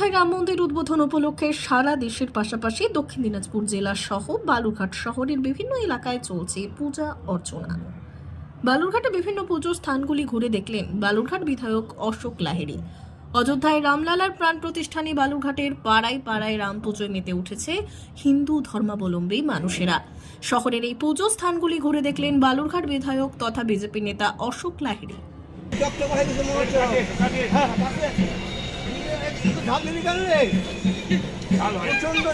অযোধ্যায় রাম মন্দির উদ্বোধন উপলক্ষে সারা দেশের পাশাপাশি দক্ষিণ দিনাজপুর জেলা সহ বালুরঘাট শহরের বিভিন্ন এলাকায় চলছে পূজা অর্চনা। বালুরঘাটে বিভিন্ন পুজোর স্থানগুলি ঘুরে দেখলেন বালুরঘাট বিধায়ক অশোক লাহেরি অযোধ্যায় রামলালার প্রাণ প্রতিষ্ঠানে বালুরঘাটের পাড়ায় পাড়ায় রাম পুজোয় মেতে উঠেছে হিন্দু ধর্মাবলম্বী মানুষেরা। শহরের এই পুজো স্থানগুলি ঘুরে দেখলেন বালুরঘাট বিধায়ক তথা বিজেপি নেতা অশোক লাহিড়ী। ঝাল দিবি কেন রে প্রচণ্ড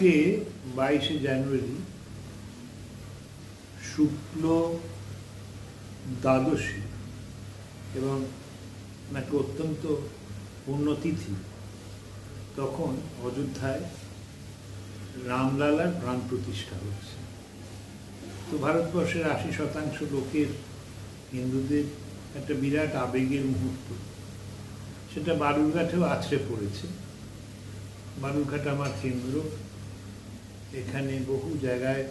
আজকে বাইশে জানুয়ারি শুক্ল দ্বাদশী এবং নাকি অত্যন্ত পুণ্যতিথি, তখন অযোধ্যায় রামলালার প্রাণ প্রতিষ্ঠা হচ্ছে তো ভারতবর্ষের আশি শতাংশ লোকের হিন্দুদের একটা বিরাট আবেগের মুহূর্ত। সেটা বালুরঘাটেও আছড়ে পড়েছে। বালুরঘাট আমার কেন্দ্র। এখানে বহু জায়গায়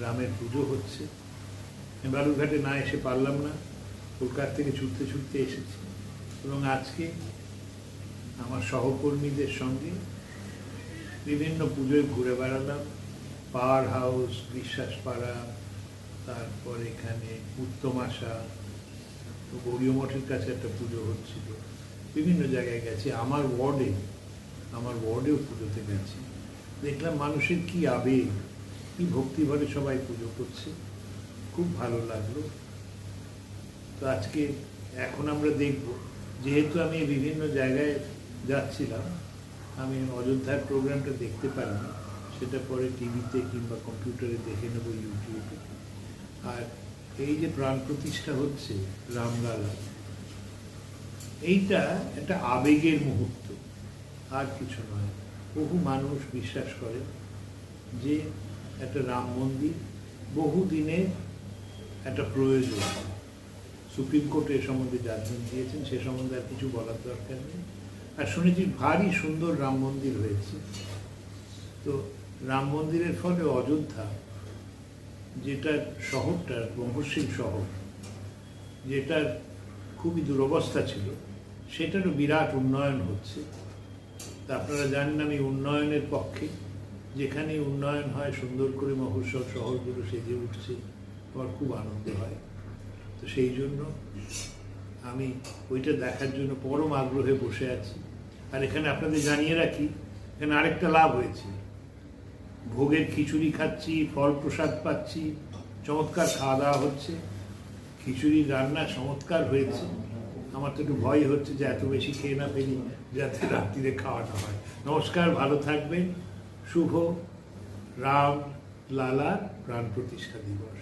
রামের পুজো হচ্ছে। বালুরঘাটে না এসে পারলাম না। কলকাতা থেকে ছুটতে ছুটতে এসেছি। এবং আজকে আমার সহকর্মীদের সঙ্গে বিভিন্ন পুজোয় ঘুরে বেড়ালাম। পাওয়ার হাউস বিশ্বাসপাড়া তারপর এখানে উত্তম আশা গৌরীয় মঠের কাছে একটা পুজো হচ্ছিল। বিভিন্ন জায়গায় গেছি। আমার ওয়ার্ডে, আমার ওয়ার্ডেও পুজোতে গেছি। দেখলাম মানুষের কি আবেগ, কি ভক্তিভরে সবাই পুজো করছে। খুব ভালো লাগল। তো আজকে এখন আমরা দেখব। যেহেতু আমি বিভিন্ন জায়গায় যাচ্ছিলাম, আমি অযোধ্যার প্রোগ্রামটা দেখতে পারিনি। সেটা পরে টিভিতে কিংবা কম্পিউটারে দেখে নেব ইউটিউবে। আর এই যে প্রাণ প্রতিষ্ঠা হচ্ছে রামলালা, এইটা একটা আবেগের মুহূর্ত। আর কিছু নয়। বহু মানুষ বিশ্বাস করে যে একটা রাম মন্দির বহু দিনের একটা প্রয়োজন। সুপ্রিম কোর্ট এ সম্বন্ধে জাজমেন্ট দিয়েছেন, সে সম্বন্ধে আর কিছু বলার দরকার নেই। আর শুনেছি ভারী সুন্দর রাম মন্দির হয়েছে। তো রাম মন্দিরের ফলে অযোধ্যা, যেটা শহরটার মহর্ষিল শহর, যেটার খুবই দুরবস্থা ছিল, সেটারও বিরাট উন্নয়ন হচ্ছে। তা আপনারা জানেন আমি উন্নয়নের পক্ষে। যেখানে উন্নয়ন হয় সুন্দর করে মহোৎসব, শহরগুলো সেজে উঠছে, আমার খুব আনন্দ হয়। তো সেই জন্য আমি ওইটা দেখার জন্য পরম আগ্রহে বসে আছি। আর এখানে আপনাদের জানিয়ে রাখি, এখানে আরেকটা লাভ হয়েছে। ভোগের খিচুড়ি খাচ্ছি, ফল প্রসাদ পাচ্ছি, চমৎকার খাওয়া দাওয়া হচ্ছে খিচুড়ি রান্না চমৎকার হয়েছে। আমার তো একটু ভয় হচ্ছে যে এত বেশি খেয়ে না ফেলি যাতে রাত্রিরে খাওয়াটা হয়। নমস্কার, ভালো থাকবেন। শুভ রাম লালা প্রাণ প্রতিষ্ঠা দিবস।